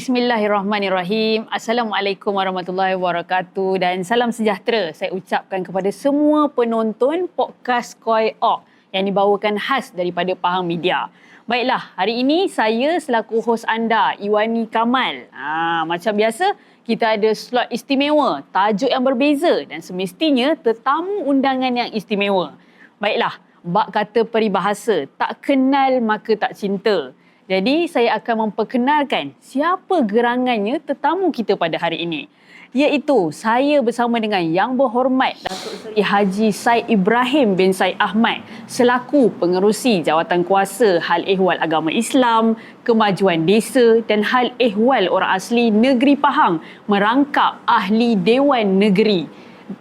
Bismillahirrahmanirrahim. Assalamualaikum warahmatullahi wabarakatuh dan salam sejahtera saya ucapkan kepada semua penonton podcast Koi Ok yang dibawakan khas daripada Pahang Media. Baiklah, hari ini saya selaku hos anda, Iwani Kamal. Ha, macam biasa, kita ada slot istimewa, tajuk yang berbeza dan semestinya tetamu undangan yang istimewa. Baiklah, bak kata peribahasa, tak kenal maka tak cinta. Jadi saya akan memperkenalkan siapa gerangannya tetamu kita pada hari ini. Iaitu saya bersama dengan Yang Berhormat Datuk Seri Haji Said Ibrahim bin Said Ahmad selaku pengerusi Jawatan Kuasa Hal Ehwal Agama Islam, Kemajuan Desa dan Hal Ehwal Orang Asli Negeri Pahang merangkap Ahli Dewan Negeri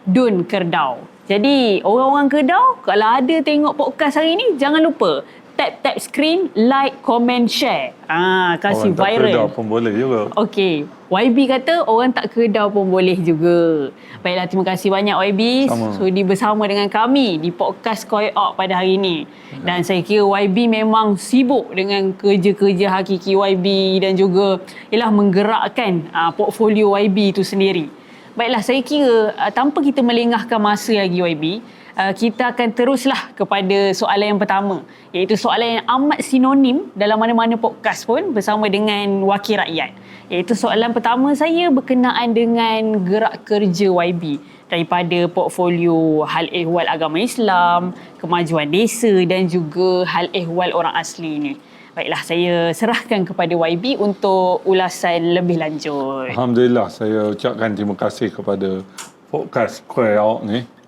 Dun Kerdau. Jadi orang-orang Kedah kalau ada tengok podcast hari ini jangan lupa tap-tap screen, like, comment, share. Ah, kasih orang viral. tak kedah pun boleh juga. Okey, YB kata orang tak kedau pun boleh juga. Baiklah, terima kasih banyak YB Sama. sudi bersama dengan kami di podcast Koi Ok pada hari ini. Dan saya kira YB memang sibuk dengan kerja-kerja hakiki YB dan juga ialah menggerakkan uh, portfolio YB itu sendiri. Baiklah, saya kira uh, tanpa kita melengahkan masa lagi YB, uh, kita akan teruslah kepada soalan yang pertama iaitu soalan yang amat sinonim dalam mana-mana podcast pun bersama dengan wakil rakyat iaitu soalan pertama saya berkenaan dengan gerak kerja YB daripada portfolio hal ehwal agama Islam, kemajuan desa dan juga hal ehwal orang asli ini. Baiklah, saya serahkan kepada YB untuk ulasan lebih lanjut. Alhamdulillah saya ucapkan terima kasih kepada podcast Kuih Awak ni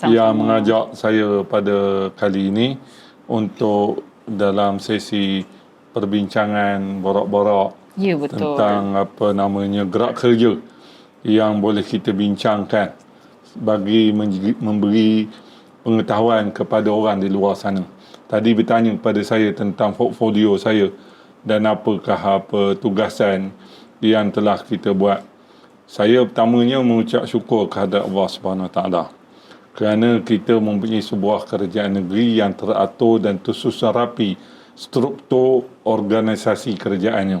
Sama-sama. yang mengajak saya pada kali ini untuk dalam sesi perbincangan borak-borak Ya, betul. tentang apa namanya gerak kerja yang boleh kita bincangkan bagi memberi pengetahuan kepada orang di luar sana. Tadi bertanya kepada saya tentang portfolio saya dan apakah apa tugasan yang telah kita buat. Saya pertamanya mengucap syukur kepada Allah Subhanahu Wa Taala kerana kita mempunyai sebuah kerajaan negeri yang teratur dan tersusun rapi struktur organisasi kerajaannya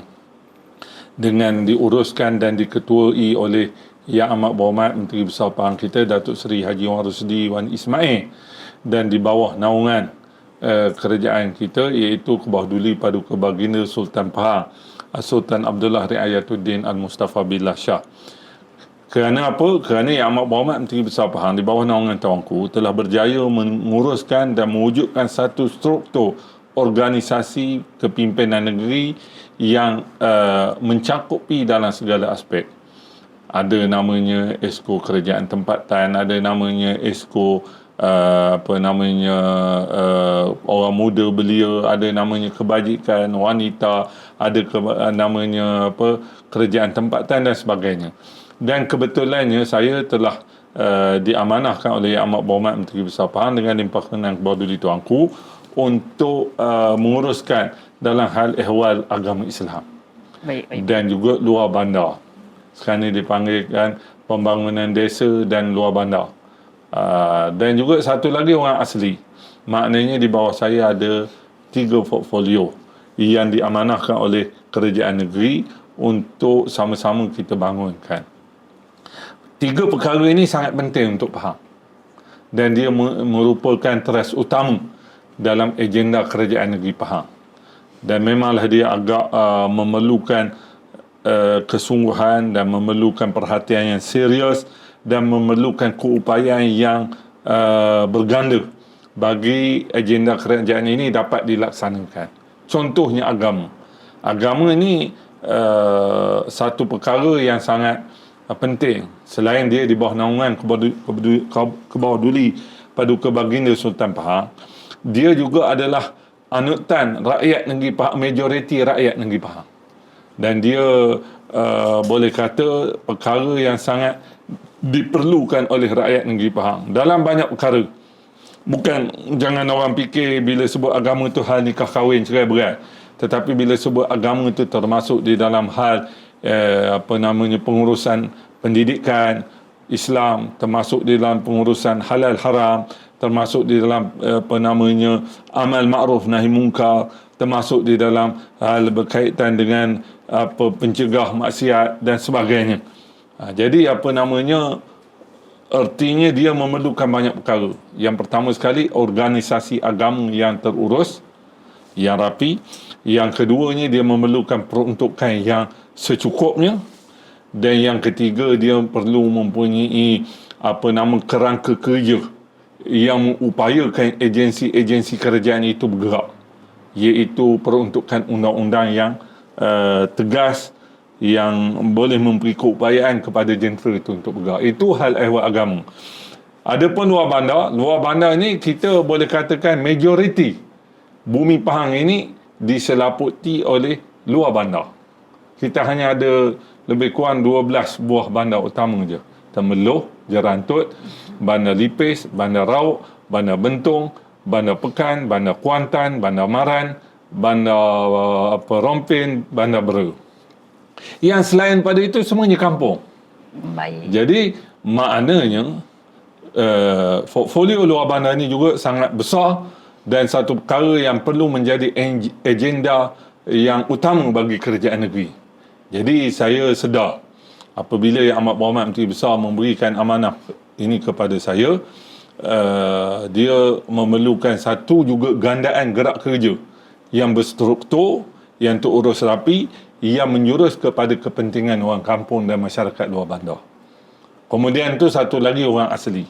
dengan diuruskan dan diketuai oleh Yang Amat Berhormat Menteri Besar Pahang kita Datuk Seri Haji Wan Rusdi Wan Ismail dan di bawah naungan uh, kerajaan kita iaitu Kebah Duli Paduka Baginda Sultan Pahang Sultan Abdullah Riayatuddin Al-Mustafa Billah Shah. Kerana apa? Kerana Yang Amat Berhormat Menteri Besar Pahang di bawah naungan Tuanku telah berjaya menguruskan dan mewujudkan satu struktur organisasi kepimpinan negeri yang uh, mencakupi dalam segala aspek. Ada namanya Esko Kerajaan Tempatan, ada namanya Esko uh, apa namanya uh, orang muda belia, ada namanya kebajikan wanita, ada ke, uh, namanya apa kerajaan tempatan dan sebagainya. Dan kebetulannya saya telah uh, diamanahkan oleh Yang Amat Berhormat Menteri Besar Pahang dengan limpah kenan Kebawa Tuanku untuk uh, menguruskan dalam hal ehwal agama Islam Baik, baik. dan juga luar bandar. Sekarang ni dipanggilkan pembangunan desa dan luar bandar. Uh, dan juga satu lagi orang asli. Maknanya di bawah saya ada tiga portfolio yang diamanahkan oleh kerajaan negeri untuk sama-sama kita bangunkan. Tiga perkara ini sangat penting untuk faham. Dan dia me- merupakan teras utama dalam agenda kerajaan negeri Pahang. Dan memanglah dia agak uh, memerlukan uh, kesungguhan dan memerlukan perhatian yang serius dan memerlukan keupayaan yang uh, berganda bagi agenda kerajaan ini dapat dilaksanakan. Contohnya agama. Agama ini uh, satu perkara yang sangat uh, penting. Selain dia di bawah naungan Kebawah Duli Paduka Baginda Sultan Pahang, dia juga adalah anutan rakyat negeri Pahang, majoriti rakyat negeri Pahang. Dan dia uh, boleh kata perkara yang sangat diperlukan oleh rakyat negeri Pahang dalam banyak perkara. Bukan jangan orang fikir bila sebut agama itu hal nikah kahwin cerai berat. Tetapi bila sebut agama itu termasuk di dalam hal eh, apa namanya pengurusan pendidikan Islam, termasuk di dalam pengurusan halal haram, termasuk di dalam eh, apa namanya amal ma'ruf nahi munkar, termasuk di dalam hal berkaitan dengan apa pencegah maksiat dan sebagainya. Ha, jadi apa namanya artinya dia memerlukan banyak perkara. Yang pertama sekali organisasi agama yang terurus, yang rapi. Yang keduanya dia memerlukan peruntukan yang secukupnya dan yang ketiga dia perlu mempunyai apa nama kerangka kerja yang mengupayakan agensi-agensi kerajaan itu bergerak iaitu peruntukan undang-undang yang uh, tegas yang boleh memberi keupayaan kepada jentera itu untuk bergerak. Itu hal ehwal agama. Adapun luar bandar, luar bandar ni kita boleh katakan majoriti bumi Pahang ini diselaputi oleh luar bandar. Kita hanya ada lebih kurang 12 buah bandar utama je. Temeloh, Jerantut, Bandar Lipis, Bandar Rauk, Bandar Bentong, Bandar Pekan, Bandar Kuantan, Bandar Maran, Bandar uh, apa Rompin, Bandar Bera. Yang selain pada itu semuanya kampung. Baik. Jadi maknanya uh, portfolio luar bandar ini juga sangat besar dan satu perkara yang perlu menjadi agenda yang utama bagi kerajaan negeri. Jadi saya sedar apabila Yang Amat Berhormat Menteri Besar memberikan amanah ini kepada saya, uh, dia memerlukan satu juga gandaan gerak kerja yang berstruktur, yang terurus rapi, yang menjurus kepada kepentingan orang kampung dan masyarakat luar bandar. Kemudian tu satu lagi orang asli.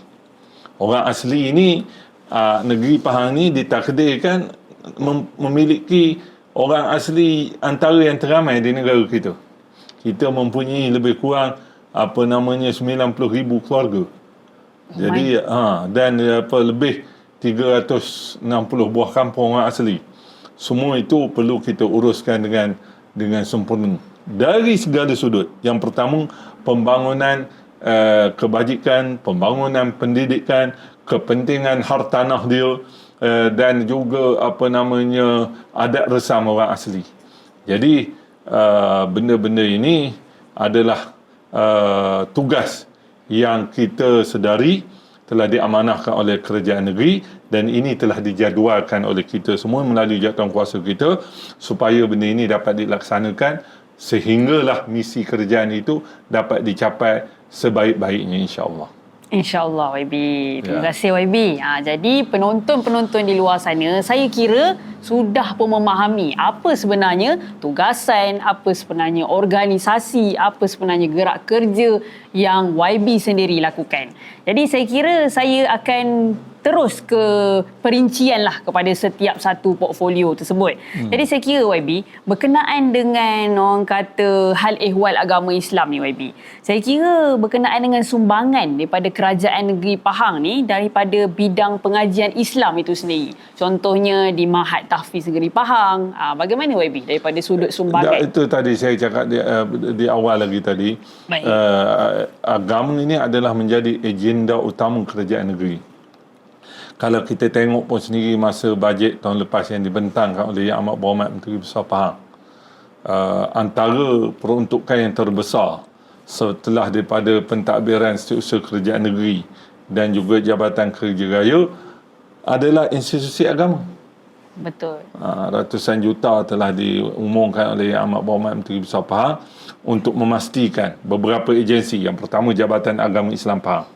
Orang asli ini uh, negeri Pahang ni ditakdirkan mem- memiliki orang asli antara yang teramai di negara kita. Kita mempunyai lebih kurang apa namanya 90 ribu keluarga. Jadi ha dan apa lebih 360 buah kampung orang asli. Semua itu perlu kita uruskan dengan dengan sempurna dari segala sudut. Yang pertama pembangunan uh, kebajikan, pembangunan pendidikan, kepentingan hartanah dia uh, dan juga apa namanya adat resam orang asli. Jadi uh, benda-benda ini adalah uh, tugas yang kita sedari telah diamanahkan oleh kerajaan negeri dan ini telah dijadualkan oleh kita semua melalui jawatan kuasa kita supaya benda ini dapat dilaksanakan sehinggalah misi kerajaan itu dapat dicapai sebaik-baiknya insya-Allah. InsyaAllah YB. Terima Ya. kasih YB. Ha, jadi penonton-penonton di luar sana, saya kira sudah pun memahami apa sebenarnya tugasan, apa sebenarnya organisasi, apa sebenarnya gerak kerja yang YB sendiri lakukan. Jadi saya kira saya akan terus ke perincian lah kepada setiap satu portfolio tersebut. Hmm. Jadi saya kira YB berkenaan dengan orang kata hal ehwal agama Islam ni YB. Saya kira berkenaan dengan sumbangan daripada kerajaan negeri Pahang ni daripada bidang pengajian Islam itu sendiri. Contohnya di Mahat Tahfiz Negeri Pahang. Ah, bagaimana YB daripada sudut sumbangan? itu tadi saya cakap di, uh, di awal lagi tadi. Baik. Uh, agama ini adalah menjadi agenda utama kerajaan negeri. Kalau kita tengok pun sendiri masa bajet tahun lepas yang dibentangkan oleh Yang Amat Berhormat Menteri Besar Pahang. Uh, antara peruntukan yang terbesar setelah daripada pentadbiran setiausaha kerajaan negeri dan juga Jabatan Kerja Raya adalah institusi agama. Betul. Ah, ratusan juta telah diumumkan oleh Yang Amat Berhormat Menteri Besar Pahang untuk memastikan beberapa agensi. Yang pertama Jabatan Agama Islam Pahang.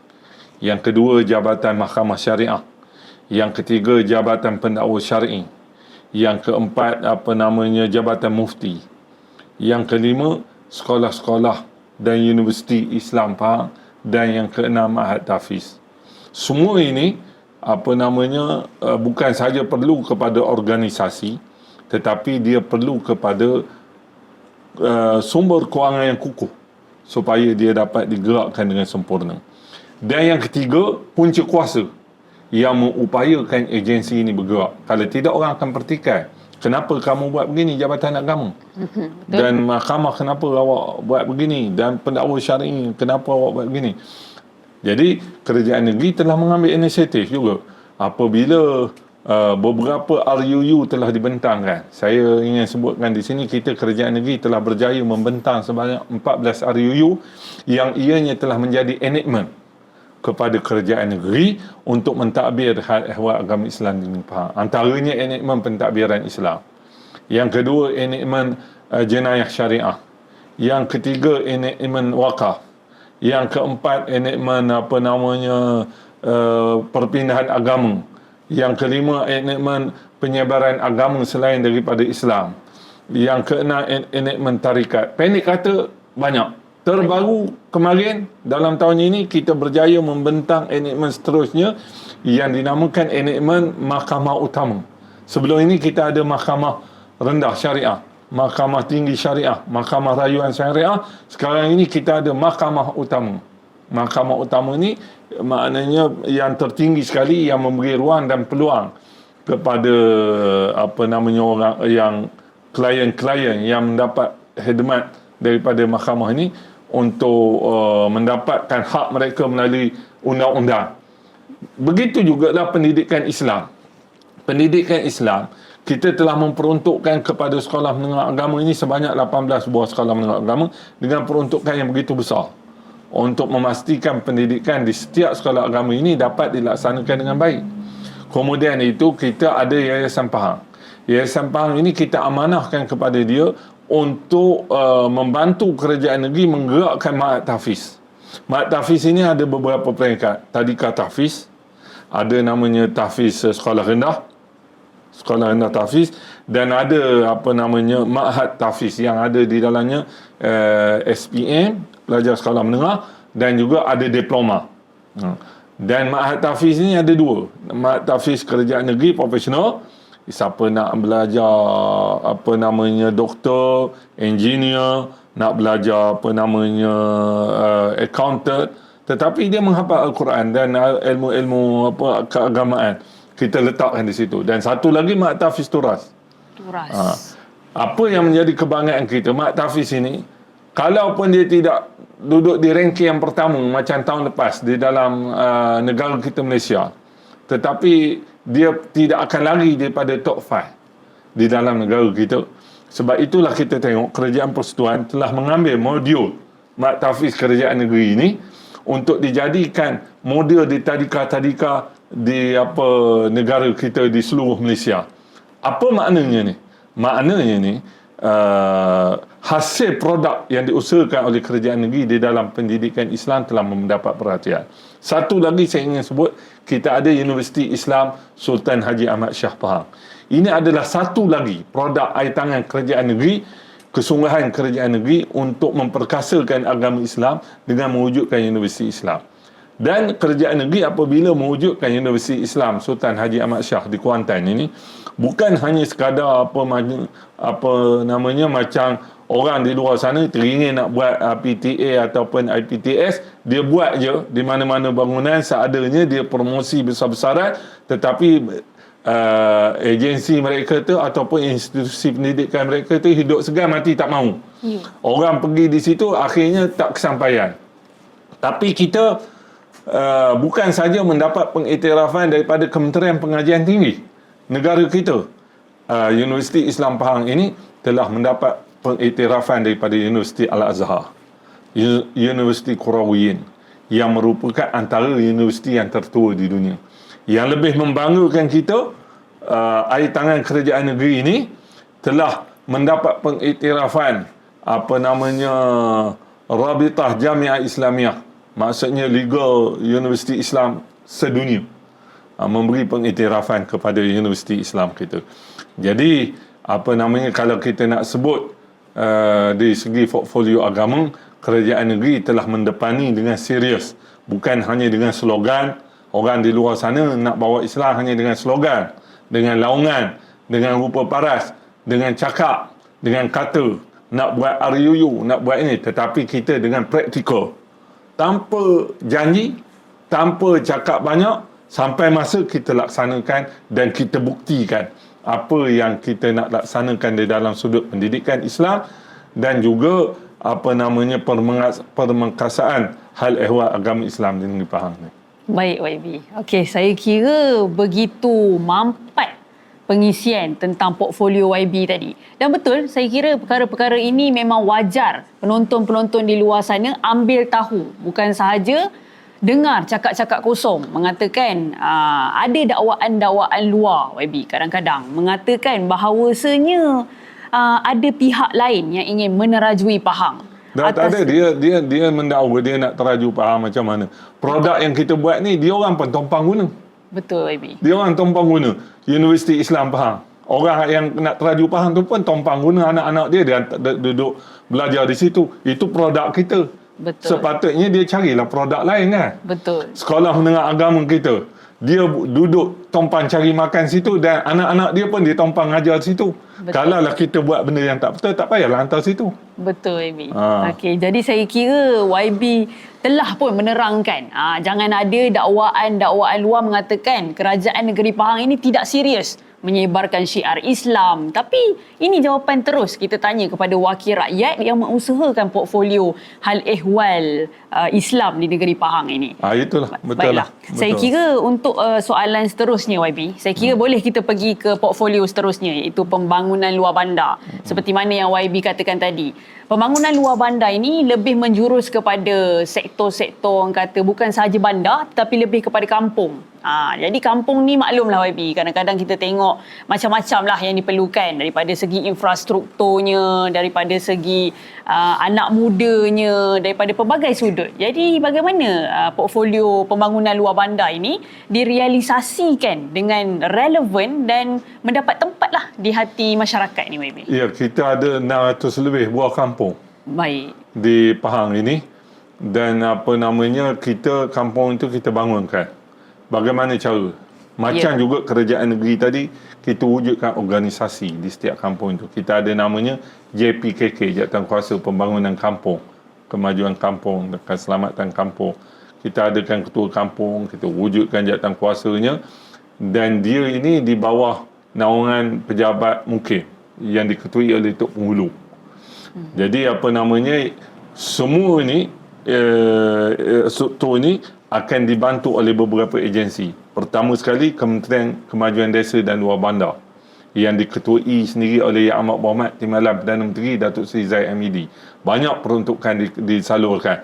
Yang kedua Jabatan Mahkamah Syariah. Yang ketiga Jabatan Pendakwa Syar'i. Yang keempat apa namanya Jabatan Mufti. Yang kelima sekolah-sekolah dan universiti Islam Pahang dan yang keenam Ahad Tafiz. Semua ini apa namanya uh, bukan sahaja perlu kepada organisasi tetapi dia perlu kepada uh, sumber kewangan yang kukuh supaya dia dapat digerakkan dengan sempurna. Dan yang ketiga, punca kuasa yang mengupayakan agensi ini bergerak. Kalau tidak orang akan pertikai. Kenapa kamu buat begini Jabatan Agama? Dan mahkamah kenapa awak buat begini? Dan pendakwa syar'i kenapa awak buat begini? Jadi kerajaan negeri telah mengambil inisiatif juga apabila uh, beberapa RUU telah dibentangkan. Saya ingin sebutkan di sini kita kerajaan negeri telah berjaya membentang sebanyak 14 RUU yang ianya telah menjadi enactment kepada kerajaan negeri untuk mentadbir hal ehwal agama Islam di Pahang. Antaranya enactment pentadbiran Islam. Yang kedua, enakmen uh, jenayah syariah. Yang ketiga, enakmen wakaf. Yang keempat, enakmen apa namanya uh, perpindahan agama. Yang kelima, enakmen penyebaran agama selain daripada Islam. Yang keenam, en- enakmen tarikat. Pendek kata, banyak. Terbaru kemarin dalam tahun ini kita berjaya membentang enakmen seterusnya yang dinamakan enakmen Mahkamah Utama. Sebelum ini kita ada Mahkamah Rendah Syariah, Mahkamah Tinggi Syariah, Mahkamah Rayuan Syariah. Sekarang ini kita ada Mahkamah Utama. Mahkamah Utama ini maknanya yang tertinggi sekali yang memberi ruang dan peluang kepada apa namanya orang yang klien-klien yang mendapat khidmat daripada mahkamah ini untuk uh, mendapatkan hak mereka melalui undang-undang. Begitu juga lah pendidikan Islam. Pendidikan Islam, kita telah memperuntukkan kepada sekolah menengah agama ini sebanyak 18 buah sekolah menengah agama dengan peruntukan yang begitu besar untuk memastikan pendidikan di setiap sekolah agama ini dapat dilaksanakan dengan baik. Kemudian itu kita ada Yayasan Pahang. Yayasan Pahang ini kita amanahkan kepada dia untuk uh, membantu kerajaan negeri menggerakkan Ma'at Tahfiz. Ma'at Tahfiz ini ada beberapa peringkat. Tadika Tahfiz, ada namanya Tahfiz uh, Sekolah Rendah, Sekolah Rendah Tahfiz dan ada apa namanya Ma'had Tahfiz yang ada di dalamnya uh, SPM, pelajar sekolah menengah dan juga ada diploma. Ha. Dan Ma'had Tahfiz ini ada dua. Ma'had Tahfiz Kerajaan Negeri Profesional siapa nak belajar apa namanya doktor, engineer, nak belajar apa namanya uh, accountant tetapi dia menghafal al-Quran dan ilmu-ilmu apa keagamaan kita letakkan di situ dan satu lagi mak tafiz turas Turas. ha. apa yang menjadi kebanggaan kita mak tafiz ini kalaupun dia tidak duduk di ranking yang pertama macam tahun lepas di dalam uh, negara kita Malaysia tetapi dia tidak akan lari daripada top 5 di dalam negara kita. Sebab itulah kita tengok kerajaan persekutuan telah mengambil modul mak tafiz kerajaan negeri ini untuk dijadikan model di tadika-tadika di apa negara kita di seluruh Malaysia. Apa maknanya ni? Maknanya ni uh, hasil produk yang diusahakan oleh kerajaan negeri di dalam pendidikan Islam telah mendapat perhatian. Satu lagi saya ingin sebut, kita ada Universiti Islam Sultan Haji Ahmad Shah Pahang. Ini adalah satu lagi produk air tangan kerajaan negeri, kesungguhan kerajaan negeri untuk memperkasakan agama Islam dengan mewujudkan Universiti Islam. Dan kerajaan negeri apabila mewujudkan Universiti Islam Sultan Haji Ahmad Shah di Kuantan ini bukan hanya sekadar apa apa namanya macam orang di luar sana teringin nak buat uh, PTA ataupun IPTS dia buat je di mana-mana bangunan seadanya dia promosi besar-besaran tetapi uh, agensi mereka tu ataupun institusi pendidikan mereka tu hidup segan mati tak mau Ya. orang pergi di situ akhirnya tak kesampaian tapi kita uh, bukan saja mendapat pengiktirafan daripada Kementerian Pengajian Tinggi negara kita. Uh, Universiti Islam Pahang ini telah mendapat pengiktirafan daripada Universiti Al-Azhar. Universiti Qurawiyyin yang merupakan antara universiti yang tertua di dunia. Yang lebih membanggakan kita, uh, air tangan kerajaan negeri ini telah mendapat pengiktirafan apa namanya Rabitah Jamiah Islamiyah maksudnya Liga Universiti Islam sedunia uh, memberi pengiktirafan kepada Universiti Islam kita. Jadi apa namanya kalau kita nak sebut uh, di segi portfolio agama kerajaan negeri telah mendepani dengan serius. Bukan hanya dengan slogan orang di luar sana nak bawa Islam hanya dengan slogan dengan laungan dengan rupa paras dengan cakap dengan kata nak buat RUU nak buat ini. Tetapi kita dengan praktikal. Tanpa janji tanpa cakap banyak sampai masa kita laksanakan dan kita buktikan apa yang kita nak laksanakan di dalam sudut pendidikan Islam dan juga apa namanya permengkasaan hal ehwal agama Islam di negeri Pahang ni. Baik YB. Okey, saya kira begitu mampat pengisian tentang portfolio YB tadi. Dan betul, saya kira perkara-perkara ini memang wajar penonton-penonton di luar sana ambil tahu. Bukan sahaja dengar cakap-cakap kosong mengatakan uh, ada dakwaan-dakwaan luar YB kadang-kadang mengatakan bahawasanya uh, ada pihak lain yang ingin menerajui Pahang. Dah tak ada dia dia dia mendakwa dia nak teraju faham macam mana. Produk yang kita buat ni dia orang pun tumpang guna. Betul YB. Dia orang tumpang guna Universiti Islam Pahang. Orang yang nak teraju Pahang tu pun tumpang guna anak-anak dia dia duduk belajar di situ. Itu produk kita. Betul. Sepatutnya dia carilah produk lain kan. Betul. Sekolah menengah agama kita. Dia duduk tumpang cari makan situ dan anak-anak dia pun dia tumpang ngajar situ. Betul. Kalau lah kita buat benda yang tak betul, tak payahlah hantar situ. Betul YB. Ha. Okey, jadi saya kira YB telah pun menerangkan ah jangan ada dakwaan-dakwaan luar mengatakan kerajaan negeri Pahang ini tidak serius menyebarkan syiar Islam. Tapi ini jawapan terus kita tanya kepada wakil rakyat yang mengusahakan portfolio hal ehwal uh, Islam di negeri Pahang ini. Ah itulah betul Baiklah. lah. Betul. Saya kira untuk uh, soalan seterusnya YB, saya kira hmm. boleh kita pergi ke portfolio seterusnya iaitu pembangunan luar bandar. Hmm. Seperti mana yang YB katakan tadi. Pembangunan luar bandar ini lebih menjurus kepada sektor-sektor orang kata bukan sahaja bandar tetapi lebih kepada kampung. Ha, jadi kampung ni maklumlah YB kadang-kadang kita tengok macam-macam lah yang diperlukan daripada segi infrastrukturnya, daripada segi uh, anak mudanya, daripada pelbagai sudut. Jadi bagaimana uh, portfolio pembangunan luar bandar ini direalisasikan dengan relevan dan mendapat tempat lah di hati masyarakat ni YB? Ya, kita ada 600 lebih buah kampung Baik. di Pahang ini dan apa namanya kita kampung itu kita bangunkan. Bagaimana cara? Macam Ya. juga kerajaan negeri tadi kita wujudkan organisasi di setiap kampung itu. Kita ada namanya JPKK, Jabatan Kuasa Pembangunan Kampung, Kemajuan Kampung dan Keselamatan Kampung. Kita adakan ketua kampung, kita wujudkan jabatan kuasanya dan dia ini di bawah naungan pejabat mungkin yang diketuai oleh Tok Penghulu. Jadi apa namanya semua ni eh, eh, struktur ni akan dibantu oleh beberapa agensi. Pertama sekali Kementerian Kemajuan Desa dan Luar Bandar yang diketuai sendiri oleh Yang Amat Berhormat Timbalan Perdana Menteri Datuk Seri Zahid Hamidi. Banyak peruntukan di, disalurkan.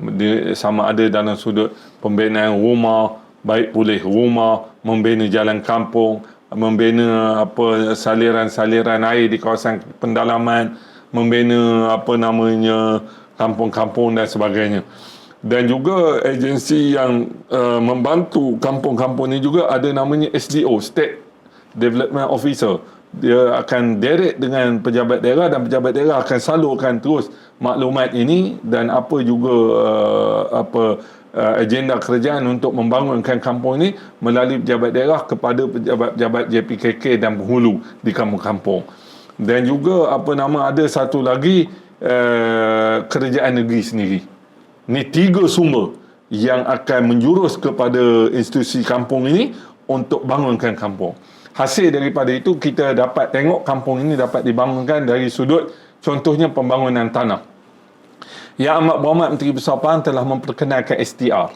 Di, sama ada dalam sudut pembinaan rumah, baik pulih rumah, membina jalan kampung, membina apa saliran-saliran air di kawasan pendalaman, membina apa namanya kampung-kampung dan sebagainya. Dan juga agensi yang uh, membantu kampung-kampung ni juga ada namanya SDO, State Development Officer. Dia akan direct dengan pejabat daerah dan pejabat daerah akan salurkan terus maklumat ini dan apa juga uh, apa uh, agenda kerajaan untuk membangunkan kampung ini melalui pejabat daerah kepada pejabat-pejabat JPKK dan penghulu di kampung-kampung. Dan juga apa nama ada satu lagi uh, kerajaan negeri sendiri. Ini tiga sumber yang akan menjurus kepada institusi kampung ini untuk bangunkan kampung. Hasil daripada itu kita dapat tengok kampung ini dapat dibangunkan dari sudut contohnya pembangunan tanah. Yang Amat Berhormat Menteri Besar Pahang telah memperkenalkan STR,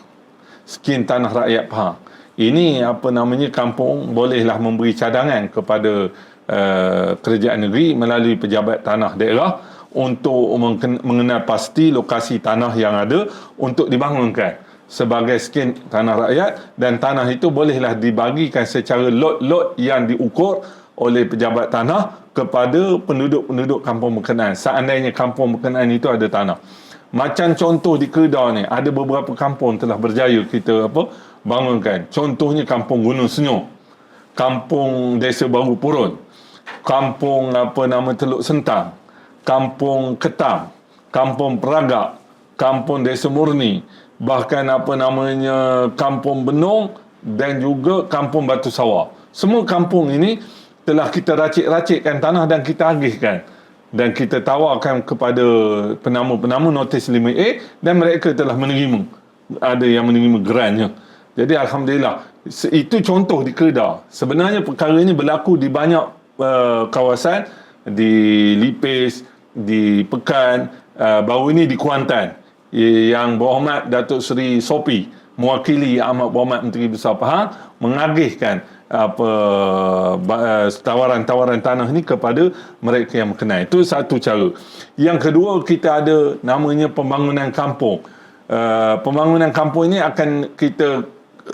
Skin Tanah Rakyat Pahang. Ini apa namanya kampung bolehlah memberi cadangan kepada uh, kerajaan negeri melalui pejabat tanah daerah untuk mengenal pasti lokasi tanah yang ada untuk dibangunkan sebagai skin tanah rakyat dan tanah itu bolehlah dibagikan secara lot-lot yang diukur oleh pejabat tanah kepada penduduk-penduduk kampung berkenaan. Seandainya kampung berkenaan itu ada tanah. Macam contoh di Kedah ni ada beberapa kampung telah berjaya kita apa bangunkan. Contohnya kampung Gunung Senyor kampung Desa Baru Purun kampung apa nama Teluk Sentang Kampung Ketam, Kampung Peragak, Kampung Desa Murni, bahkan apa namanya Kampung Benong dan juga Kampung Batu Sawah. Semua kampung ini telah kita racik-racikkan tanah dan kita agihkan dan kita tawarkan kepada penama-penama notis 5A dan mereka telah menerima. Ada yang menerima grantnya. Jadi Alhamdulillah. Itu contoh di Kedah. Sebenarnya perkara ini berlaku di banyak uh, kawasan di Lipis, di Pekan, uh, baru ini di Kuantan yang berhormat Datuk Seri Sopi mewakili Amat Berhormat Menteri Besar Pahang mengagihkan apa uh, tawaran-tawaran tanah ni kepada mereka yang berkenaan. Itu satu cara. Yang kedua kita ada namanya pembangunan kampung. uh, pembangunan kampung ini akan kita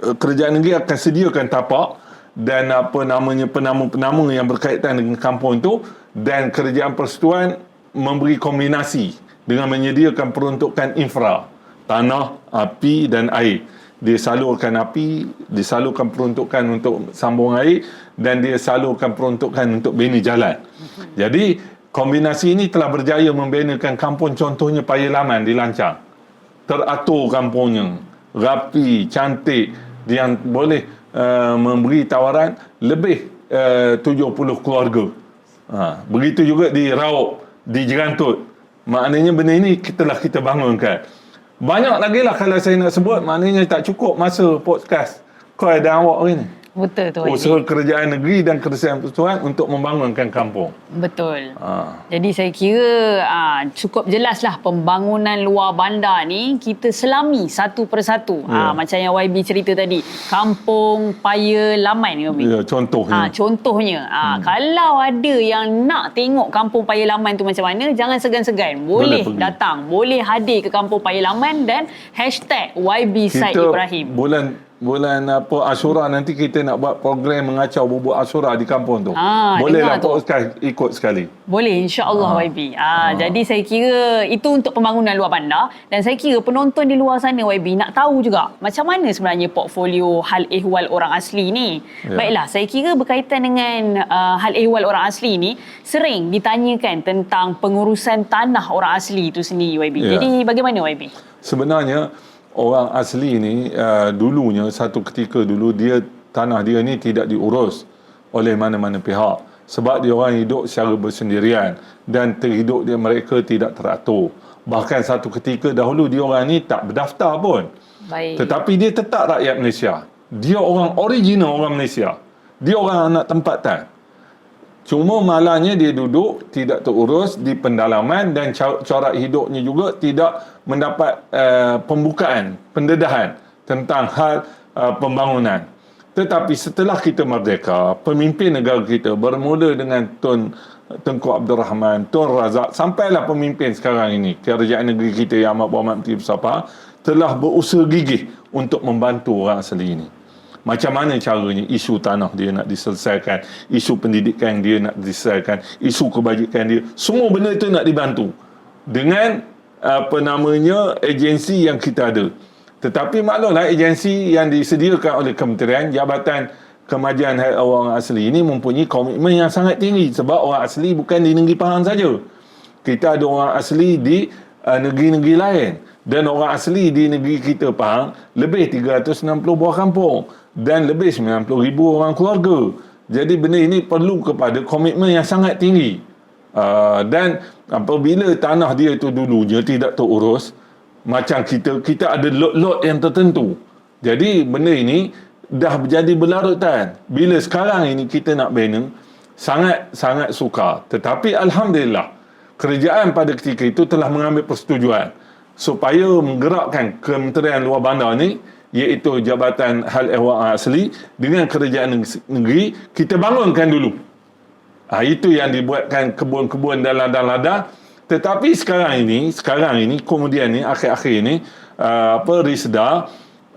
uh, kerajaan negeri akan sediakan tapak dan apa namanya penama-penama yang berkaitan dengan kampung itu dan kerajaan persekutuan memberi kombinasi dengan menyediakan peruntukan infra tanah, api dan air. Dia salurkan api, disalurkan peruntukan untuk sambung air dan dia salurkan peruntukan untuk bina jalan. Jadi kombinasi ini telah berjaya membenakan kampung contohnya Payalaman di Lancang. Teratur kampungnya, rapi, cantik yang boleh uh, memberi tawaran lebih uh, 70 keluarga. Ha, begitu juga di Rauk, di Jerantut. Maknanya benda ini kita telah kita bangunkan. Banyak lagi lah kalau saya nak sebut, maknanya tak cukup masa podcast kau ada awak hari ni. Betul tu. Usaha kerajaan negeri dan kerajaan persekutuan untuk membangunkan kampung. Betul. Ha. Jadi saya kira ah, cukup jelaslah pembangunan luar bandar ni kita selami satu persatu. Ya. Ah, macam yang YB cerita tadi. Kampung Paya Laman ni. Ya, contohnya. Ha, contohnya, ha, hmm. kalau ada yang nak tengok Kampung Paya Laman tu macam mana, jangan segan-segan. Boleh, Boleh datang. Boleh hadir ke Kampung Paya Laman dan hashtag YB Said kita Ibrahim. bulan bulan apa Ashura nanti kita nak buat program mengacau bubuk Ashura di kampung tu. Ah, Boleh lah podcast ikut sekali. Boleh insya-Allah Ah. YB. Ah, jadi saya kira itu untuk pembangunan luar bandar dan saya kira penonton di luar sana YB nak tahu juga macam mana sebenarnya portfolio hal ehwal orang asli ni. Ya. Baiklah, saya kira berkaitan dengan uh, hal ehwal orang asli ni sering ditanyakan tentang pengurusan tanah orang asli itu sendiri YB. Ya. Jadi bagaimana YB? Sebenarnya orang asli ni uh, dulunya satu ketika dulu dia tanah dia ni tidak diurus oleh mana-mana pihak sebab dia orang hidup secara bersendirian dan terhidup dia mereka tidak teratur. Bahkan satu ketika dahulu dia orang ni tak berdaftar pun. Baik. Tetapi dia tetap rakyat Malaysia. Dia orang original orang Malaysia. Dia orang anak tempatan. Cuma malangnya dia duduk tidak terurus di pendalaman dan corak hidupnya juga tidak mendapat uh, pembukaan, pendedahan tentang hal uh, pembangunan. Tetapi setelah kita merdeka, pemimpin negara kita bermula dengan Tun Tengku Abdul Rahman, Tun Razak, sampailah pemimpin sekarang ini, kerajaan negeri kita yang amat berhormat Menteri Bersapa, telah berusaha gigih untuk membantu orang asli ini. Macam mana caranya isu tanah dia nak diselesaikan, isu pendidikan dia nak diselesaikan, isu kebajikan dia, semua benda itu nak dibantu dengan apa namanya agensi yang kita ada. Tetapi maklumlah agensi yang disediakan oleh kementerian Jabatan Kemajuan Hak Orang Asli ini mempunyai komitmen yang sangat tinggi sebab orang asli bukan di negeri Pahang saja. Kita ada orang asli di uh, negeri-negeri lain dan orang asli di negeri kita Pahang lebih 360 buah kampung dan lebih 90 ribu orang keluarga. Jadi benda ini perlu kepada komitmen yang sangat tinggi. Uh, dan apabila tanah dia itu dulunya tidak terurus macam kita kita ada lot-lot yang tertentu. Jadi benda ini dah menjadi berlarutan. Bila sekarang ini kita nak bina sangat sangat sukar. Tetapi alhamdulillah kerajaan pada ketika itu telah mengambil persetujuan supaya menggerakkan Kementerian Luar Bandar ni iaitu Jabatan Hal Ehwal Asli dengan kerajaan negeri kita bangunkan dulu. Ha, itu yang dibuatkan kebun-kebun dan ladang-ladang. Tetapi sekarang ini, sekarang ini, kemudian ni, akhir-akhir ini, uh, apa, Risda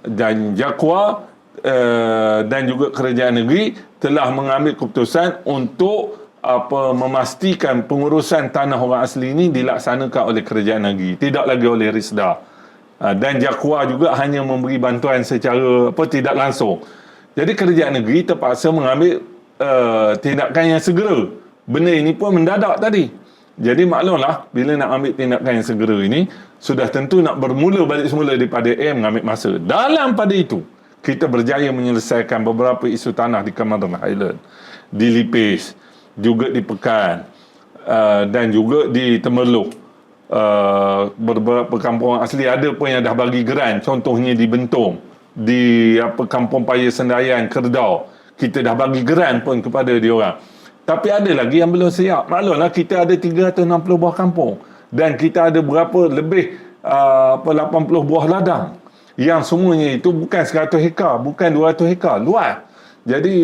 dan Jakwa uh, dan juga kerajaan negeri telah mengambil keputusan untuk apa memastikan pengurusan tanah orang asli ini dilaksanakan oleh kerajaan negeri, tidak lagi oleh Risda. Uh, dan Jakwa juga hanya memberi bantuan secara apa tidak langsung. Jadi kerajaan negeri terpaksa mengambil uh, tindakan yang segera. Benda ini pun mendadak tadi. Jadi maklumlah bila nak ambil tindakan yang segera ini sudah tentu nak bermula balik semula daripada A mengambil masa. Dalam pada itu kita berjaya menyelesaikan beberapa isu tanah di Cameron Highland, di Lipis, juga di Pekan uh, dan juga di Temerloh. Uh, beberapa kampung asli ada pun yang dah bagi geran. Contohnya di Bentong di apa kampung Paya Sendayan Kerdau. Kita dah bagi geran pun kepada dia orang. Tapi ada lagi yang belum siap. Maklumlah kita ada 360 buah kampung. Dan kita ada berapa lebih uh, apa 80 buah ladang. Yang semuanya itu bukan 100 hektar bukan 200 hektar luas Jadi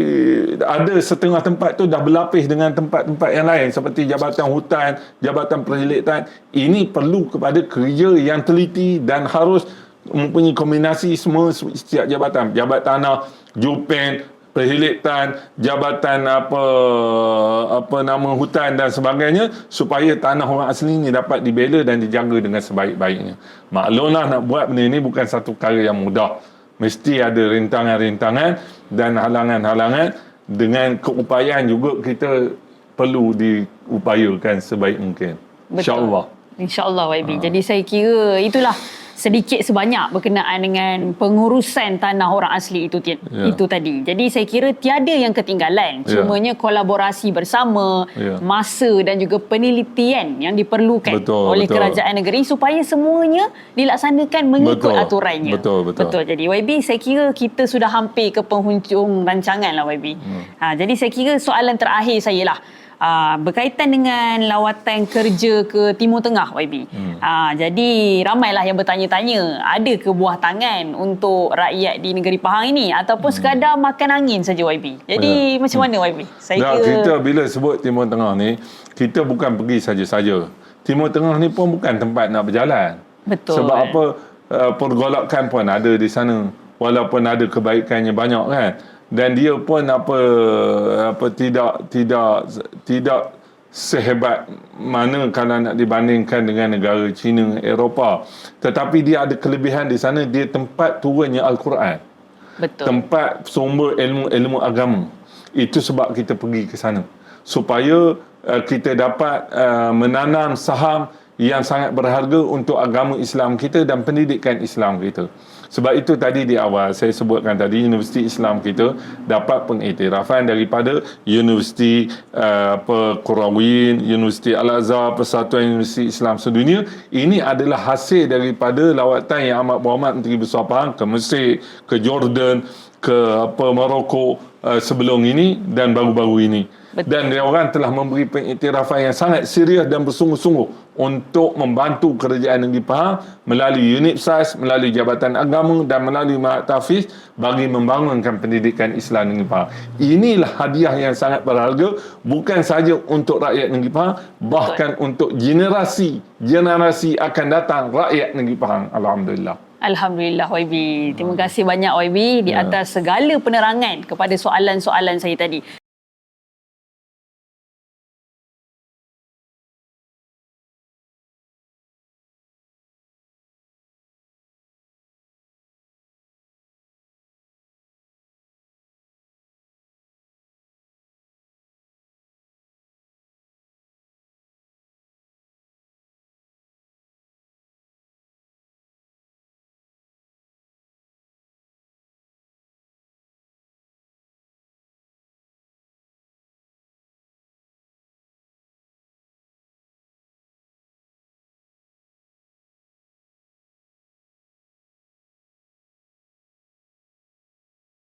ada setengah tempat tu dah berlapis dengan tempat-tempat yang lain seperti jabatan hutan, jabatan perkhidmatan. Ini perlu kepada kerja yang teliti dan harus mempunyai kombinasi semua setiap jabatan. Jabat tanah, jupen, perkhidmatan, jabatan apa apa nama hutan dan sebagainya supaya tanah orang asli ini dapat dibela dan dijaga dengan sebaik-baiknya. Maklumlah nak buat benda ini bukan satu perkara yang mudah. Mesti ada rintangan-rintangan dan halangan-halangan dengan keupayaan juga kita perlu diupayakan sebaik mungkin. InsyaAllah. InsyaAllah YB. Ha. Jadi saya kira itulah sedikit sebanyak berkenaan dengan pengurusan tanah orang asli itu Ya. itu tadi. Jadi saya kira tiada yang ketinggalan. Ya. Cumanya kolaborasi bersama, Ya. masa dan juga penelitian yang diperlukan Betul, oleh betul. kerajaan negeri supaya semuanya dilaksanakan mengikut Betul. aturannya. Betul, betul. betul. Jadi YB saya kira kita sudah hampir ke penghujung rancangan lah YB. Hmm. Ha, jadi saya kira soalan terakhir saya lah. Uh, berkaitan dengan lawatan kerja ke Timur Tengah YB. Hmm. Uh, jadi ramailah yang bertanya-tanya, ada ke buah tangan untuk rakyat di negeri Pahang ini ataupun hmm. sekadar makan angin saja YB. Jadi Ya. macam mana YB? Saya Nah, kira kita bila sebut Timur Tengah ni, kita bukan pergi saja-saja. Timur Tengah ni pun bukan tempat nak berjalan. Betul. Sebab apa uh, pergolakan pun ada di sana. Walaupun ada kebaikannya banyak kan. Dan dia pun apa apa tidak tidak tidak sehebat mana kalau nak dibandingkan dengan negara China, Eropah. Tetapi dia ada kelebihan di sana dia tempat turunnya Al-Quran betul. tempat sumber ilmu-ilmu agama. Itu sebab kita pergi ke sana. Supaya uh, kita dapat uh, menanam saham yang sangat berharga untuk agama Islam kita dan pendidikan Islam kita. Sebab itu tadi di awal saya sebutkan tadi Universiti Islam kita dapat pengiktirafan daripada Universiti uh, apa Qurawin, Universiti Al-Azhar, Persatuan Universiti Islam Sedunia. Ini adalah hasil daripada lawatan yang amat berhormat Menteri Besar Pahang ke Mesir, ke Jordan, ke apa Morocco uh, sebelum ini dan baru-baru ini. Betul. Dan dia orang telah memberi pengiktirafan yang sangat serius dan bersungguh-sungguh untuk membantu kerajaan negeri Pahang melalui unit SAS, melalui Jabatan Agama dan melalui Mahat Tafiz bagi membangunkan pendidikan Islam negeri Pahang. Inilah hadiah yang sangat berharga bukan saja untuk rakyat negeri Pahang bahkan untuk generasi generasi akan datang rakyat negeri Pahang. Alhamdulillah. Alhamdulillah YB. Terima kasih banyak YB di Ya. atas segala penerangan kepada soalan-soalan saya tadi.